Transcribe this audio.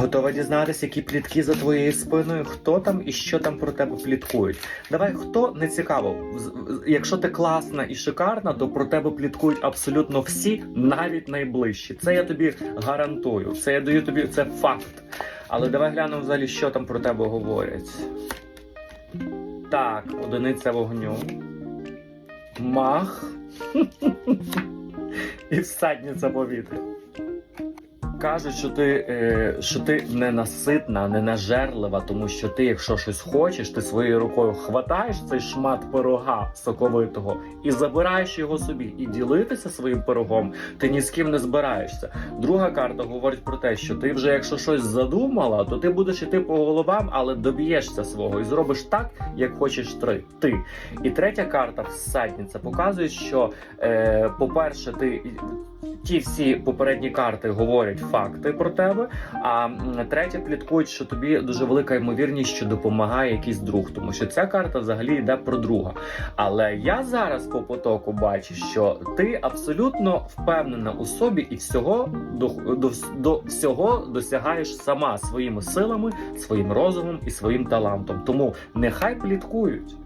Готова дізнатися, які плітки за твоєю спиною, хто там і що там про тебе пліткують. Давай, хто не цікаво. Якщо ти класна і шикарна, то про тебе пліткують абсолютно всі, навіть найближчі. Це я тобі гарантую. Це я даю тобі це факт. Але давай глянемо взагалі, що там про тебе говорять. Так, одиниця вогню. Мах. І всадниця повітря. Кажуть, що ти, е, що ти ненаситна, ненажерлива, тому що ти, якщо щось хочеш, ти своєю рукою хватаєш цей шмат пирога соковитого і забираєш його собі. І ділитися своїм пирогом ти ні з ким не збираєшся. Друга карта говорить про те, що ти вже, якщо щось задумала, то ти будеш іти по головам, але доб'єшся свого і зробиш так, як хочеш три. ти. І третя карта всадниця показує, що, е, по-перше, ти. Ті всі попередні карти говорять факти про тебе. А м, третя пліткують, що тобі дуже велика ймовірність, що допомагає якийсь друг, тому що ця карта взагалі йде про друга. Але я зараз по потоку бачу, що ти абсолютно впевнена у собі і всього до, до, до всього досягаєш сама своїми силами, своїм розумом і своїм талантом. Тому нехай пліткують.